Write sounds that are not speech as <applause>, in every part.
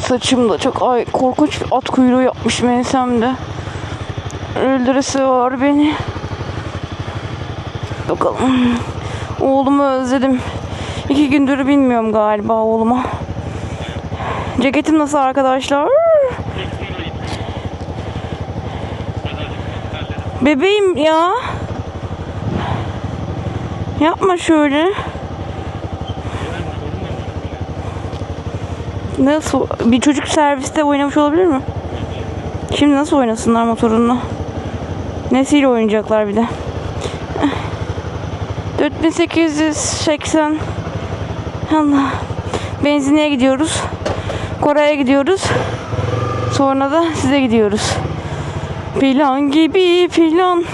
Saçım da çok ay korkunç bir at kuyruğu yapmış ensemde. Öldüresi var beni. Bakalım. Oğlumu özledim. İki gündür bilmiyorum galiba oğluma. Ceketim nasıl arkadaşlar? Bebeğim ya. Yapma şöyle. Nasıl? Bir çocuk serviste oynamış olabilir mi? Şimdi nasıl oynasınlar motorunu? Nesiyle oynayacaklar bir de? 4880 Allah. Benzinliğe gidiyoruz. Kore'ye gidiyoruz. Sonra da size gidiyoruz. Plan gibi plan.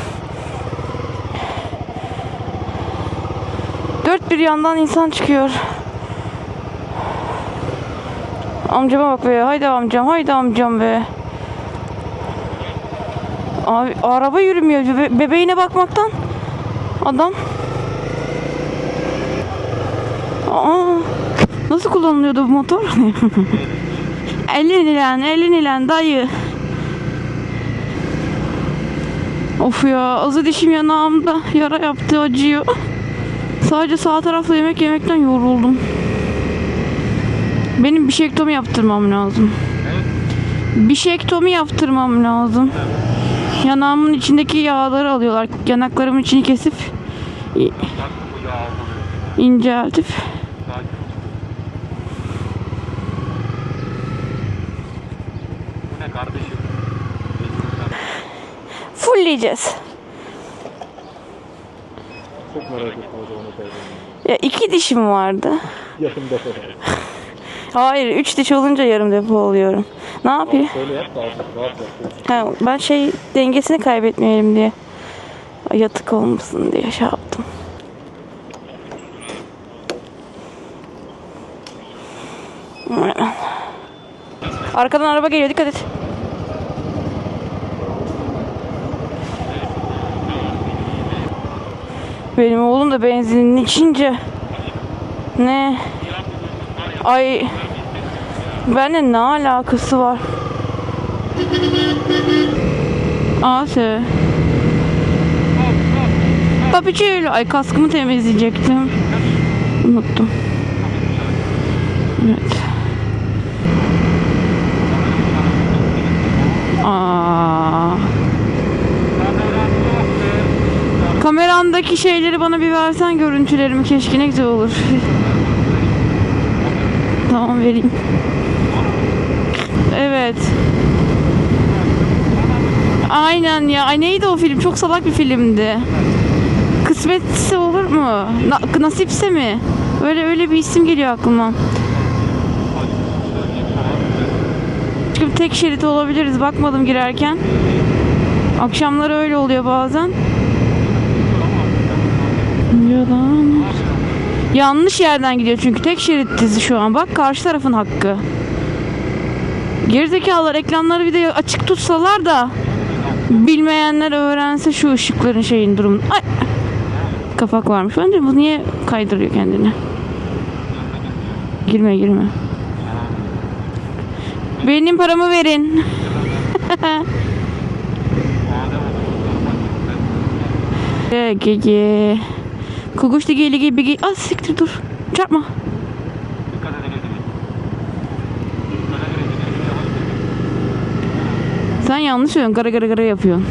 Dört bir yandan insan çıkıyor. Amcama bak be. Haydi amcam. Haydi amcam be. Abi araba yürümüyor. Bebe- bebeğine bakmaktan. Adam. Aa, nasıl kullanılıyordu bu motor? <laughs> elin ilen, elin ilen dayı. Of ya, azı dişim yanağımda yara yaptı, acıyor. Sadece sağ tarafla yemek yemekten yoruldum. Benim bişektomi yaptırmam lazım. Bişektomi yaptırmam lazım. Yanağımın içindeki yağları alıyorlar. Yanaklarımın içini kesip inceltip Bu ne kardeşim? fullleyeceğiz. Çok merak ettim o zaman. Ya iki dişim vardı. <laughs> Yakın defa. Hayır, üç diş olunca yarım depo oluyorum. Ne yapayım? Şöyle yap da artık rahat yap. Ha, ben şey dengesini kaybetmeyelim diye. Yatık olmasın diye şey yaptım. Arkadan araba geliyor dikkat et. Benim oğlum da benzinin içince ne? Ay benimle ne alakası var? Ase. Papiçelo. Ay kaskımı temizleyecektim. Unuttum. Evet. Aa. Kamerandaki şeyleri bana bir versen görüntülerimi keşke ne güzel olur. Tamam vereyim. Evet. Aynen ya. Ay neydi o film? Çok salak bir filmdi. Kısmetse olur mu? Na- nasipse mi? Öyle öyle bir isim geliyor aklıma. Çünkü tek şerit olabiliriz. Bakmadım girerken. Akşamları öyle oluyor bazen. Yalan. Yanlış yerden gidiyor çünkü tek şerit dizi şu an. Bak karşı tarafın hakkı. Gerizekalılar ekranları bir de açık tutsalar da bilmeyenler öğrense şu ışıkların şeyin durumunu. Ay. Kapak varmış. Bence bu niye kaydırıyor kendini? Girme girme. Benim paramı verin. <laughs> Gege. Kuguş ligi ligi bigi. Az siktir dur. Çarpma. Sen yanlış söylüyorsun. Gara gara gara yapıyorsun.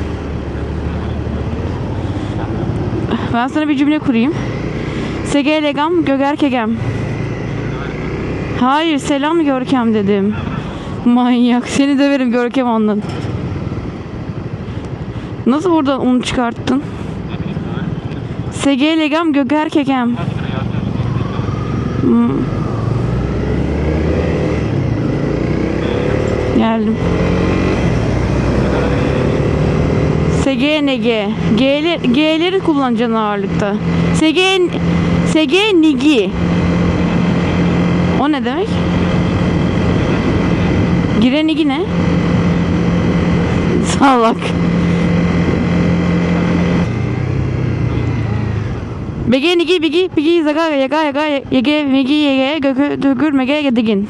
Ben sana bir cümle kurayım. Sege legam göger kegem. Hayır selam Görkem dedim. Manyak. Seni döverim Görkem anladın. Nasıl buradan onu çıkarttın? Sege legam göger kegem. Hmm. Geldim. SGNG. G'ler, G'leri kullanacaksın ağırlıkta. SG, SG Nigi. O ne demek? Gire Nigi ne? <laughs> Bege Nigi Bigi Bigi Zaga Yaga Yaga Yege Migi Yege Gökü Dögür Mege Yedigin.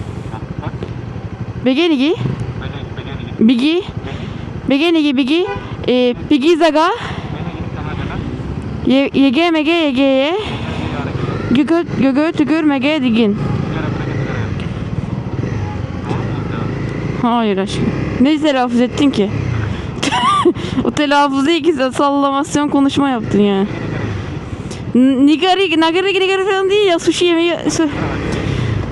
Begenigi. Bigi. Begenigi bigi. E, bigi zaga. Ye, yege mege yegeye. Gögö gögö tügür mege digin. Hayır aşkım. Ne telaffuz ettin ki? <laughs> o telaffuz değil ki sallamasyon konuşma yaptın yani. Nigari, nagari nigari falan değil ya sushi yemeği.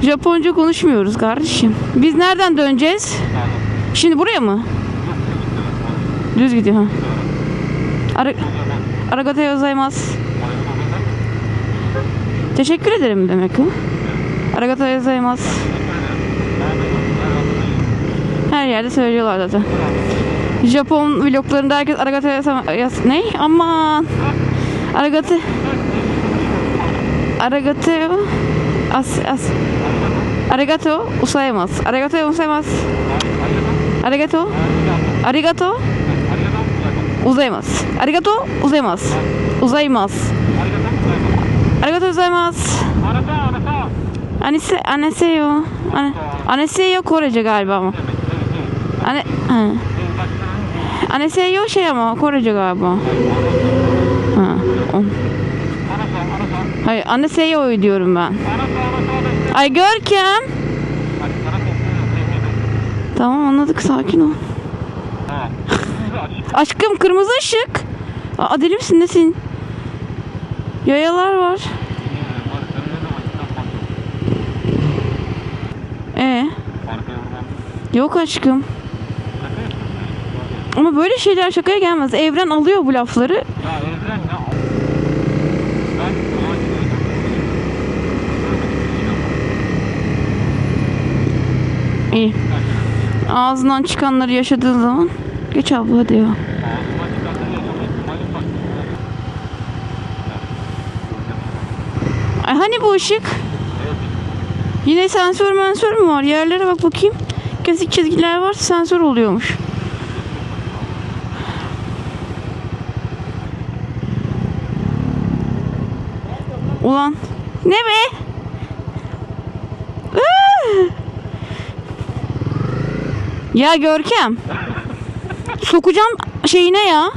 Japonca konuşmuyoruz kardeşim. Biz nereden döneceğiz? Şimdi buraya mı? Düz gidiyor ha. Ara, Arigatou gozaimasu. Teşekkür ederim demek o. Arigatou gozaimasu. Her yerde söylüyorlar zaten. Japon vloglarında herkes arigatou gozaimasu. Ne? Aman. ありがとうあすあすありがとうございますありがとうございますありがとうありがとうございますありがとうございますございますありがとうございますあねせあねせよあねせよこれじゃがいばバあねうんあねせよシェアもこれじゃがいばうんうん Hayır, aneseyo diyorum ben. Ay Görkem. Tamam anladık sakin ol. <laughs> Aşkım kırmızı ışık. Aa, deli misin nesin? Yayalar var. Ee, yok aşkım. Ama böyle şeyler şakaya gelmez. Evren alıyor bu lafları. Ya Evren ya. Ben İyi. Ağzından çıkanları yaşadığın zaman geç abla ya. Ay hani bu ışık? Yine sensör mensör mü var? Yerlere bak bakayım. Kesik çizgiler var sensör oluyormuş. Ulan ne be? Ya Görkem. Sokacağım şeyine ya.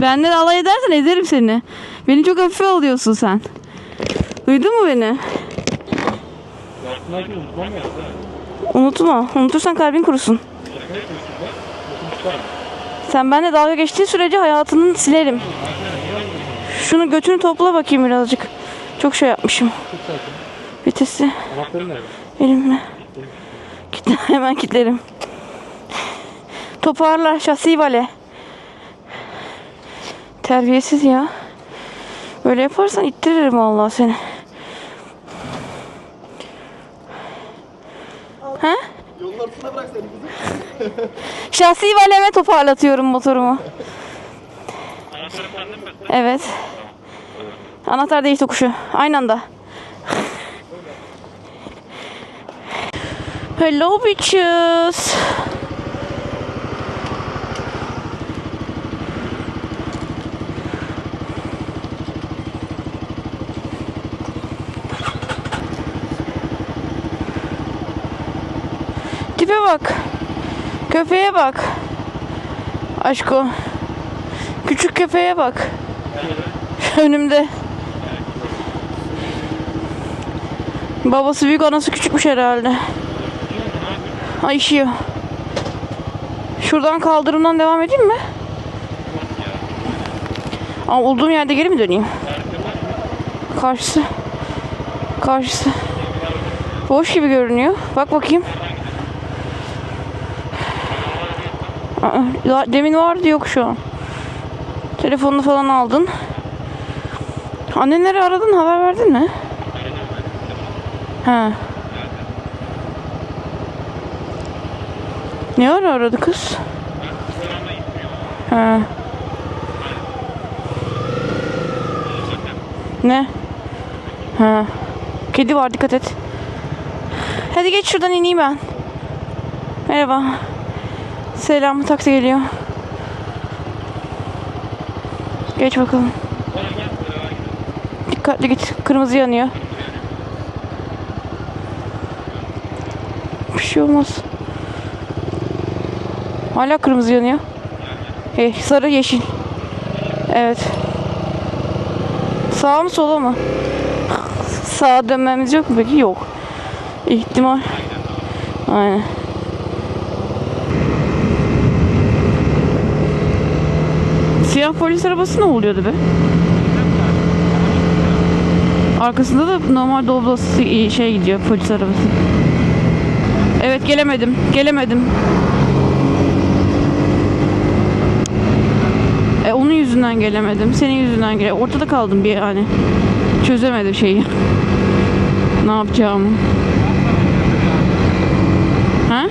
Benle de alay edersen ederim seni. Beni çok hafife alıyorsun sen. Duydun mu beni? Unutma. Unutursan kalbin kurusun. Sen benimle dalga geçtiğin sürece hayatını silerim. Şunu götünü topla bakayım birazcık. Çok şey yapmışım. Vitesi elimle. Kitle, <laughs> hemen kilitlerim. Toparla şasi vale. Terbiyesiz ya. Böyle yaparsan ittiririm vallahi seni. Ha? Yolun ortasına bırak seni kızım. <laughs> Şahsi valeme toparlatıyorum motorumu. Evet. Anahtar değiş tokuşu. Aynı anda. Hello bitches. Tipe bak. Köpeğe bak. Aşko. Küçük köpeğe bak. Önümde. Babası büyük anası küçükmüş herhalde. Ay işiyor. Şuradan kaldırımdan devam edeyim mi? Aa, olduğum yerde geri mi döneyim? Karşısı. Karşısı. Boş gibi görünüyor. Bak bakayım. Demin vardı yok şu an. Telefonunu falan aldın. Annenleri aradın haber verdin mi? Ha. Ne ara aradı kız? Ha. Ne? Ha. Kedi var dikkat et. Hadi geç şuradan ineyim ben. Merhaba. Selam taksi geliyor. Geç bakalım. Dikkat Dikkatli git. Kırmızı yanıyor. Bir şey olmaz. Hala kırmızı yanıyor. Hey, sarı yeşil. Evet. Sağa mı sola mı? Sağa dönmemiz yok mu peki? Yok. İhtimal. Aynen. Siyah polis arabası ne oluyordu be? Arkasında da normal doblası şey gidiyor polis arabası. Evet gelemedim. Gelemedim. E, onun yüzünden gelemedim. Senin yüzünden gele. Ortada kaldım bir yani. Çözemedim şeyi. <laughs> Ne yapacağımı. Ha?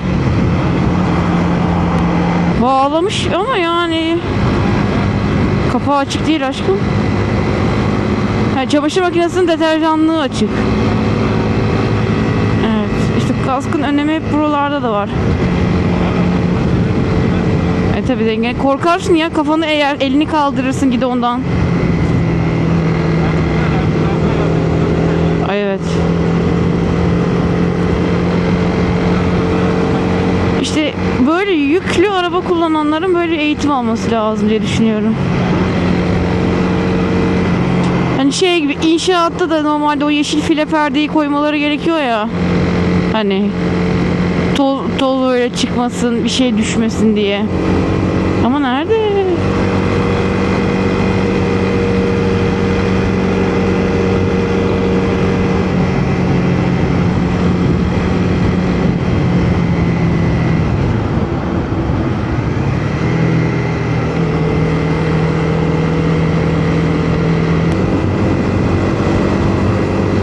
Bağlamış ama yani kapağı açık değil aşkım. Ha, çamaşır makinesinin deterjanlığı açık. Kaskın önemi buralarda da var. E tabi denge. Korkarsın ya kafanı eğer elini kaldırırsın gide ondan. Ay evet. İşte böyle yüklü araba kullananların böyle eğitim alması lazım diye düşünüyorum. Hani şey gibi inşaatta da normalde o yeşil file perdeyi koymaları gerekiyor ya. Hani toz, toz öyle çıkmasın, bir şey düşmesin diye. Ama nerede?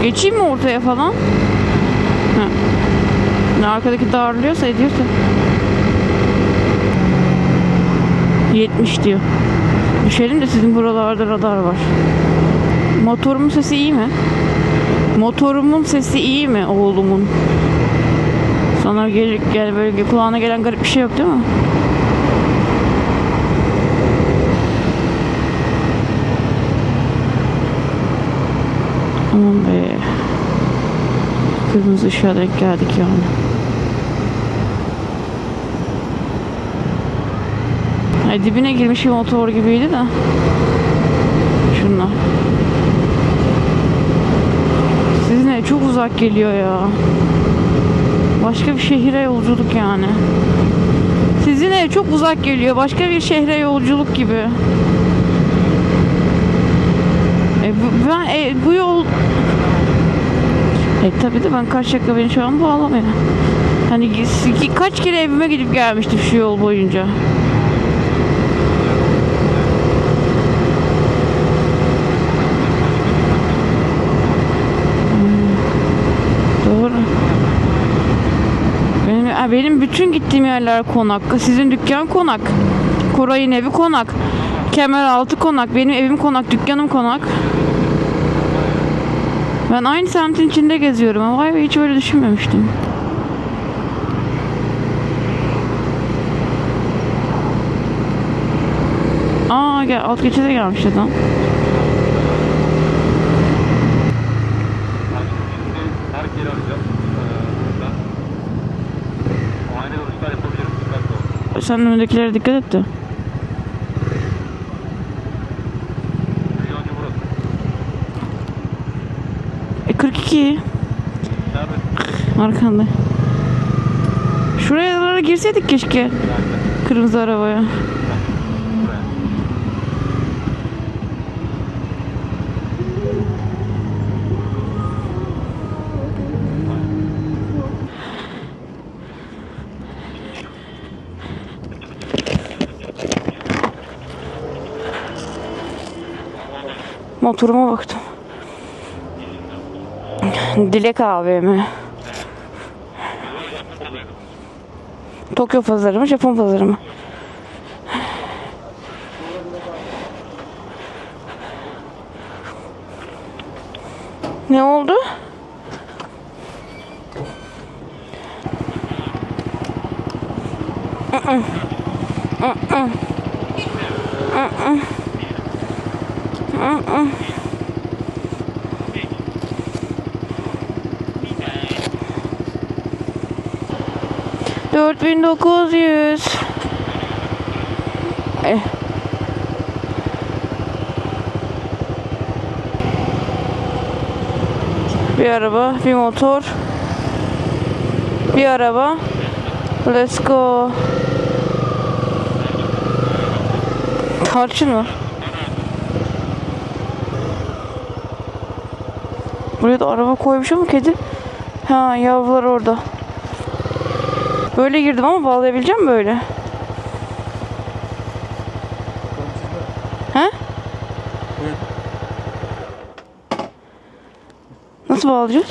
Geçeyim mi ortaya falan? Arkadaki darlıyorsa ediyorsa. 70 diyor. Düşelim de sizin buralarda radar var. Motorumun sesi iyi mi? Motorumun sesi iyi mi oğlumun? Sana gel, gel böyle kulağına gelen garip bir şey yok değil mi? Aman be. Kırmızı ışığa denk geldik yani. Ay dibine girmiş bir motor gibiydi de. Şunlar. Sizin çok uzak geliyor ya. Başka bir şehire yolculuk yani. Sizin ev çok uzak geliyor. Başka bir şehre yolculuk gibi. E, bu, ben e, bu yol e tabi de ben Karşıyaka beni şu an bağlamıyor. Hani kaç kere evime gidip gelmiştim şu yol boyunca. Hmm, Doğru. Benim, bütün gittiğim yerler konak. Sizin dükkan konak. Koray'ın evi konak. Kemeraltı konak. Benim evim konak. Dükkanım konak. Ben aynı semtin içinde geziyorum vay be hiç öyle düşünmemiştim. Aa gel alt geçide gelmiş adam. Her yeri arayacağım. Ee, ben aynı duruşlar yapabilirim. Dikkatli ol. Sen önündekilere dikkat et de. E 42 Serbest. arkanda. Şuralara girseydik keşke. Kırmızı arabaya. Buraya. Motoruma baktım. Dilek AVM. Tokyo pazarı mı, Japon pazarı mı? Ne oldu? Dört bin dokuz yüz. Eh. Bir araba, bir motor. Bir araba. Let's go. Tarçın var. Buraya da araba koymuş ama kedi. Ha yavrular orada. Böyle girdim ama bağlayabileceğim böyle. He? Nasıl bağlayacağız?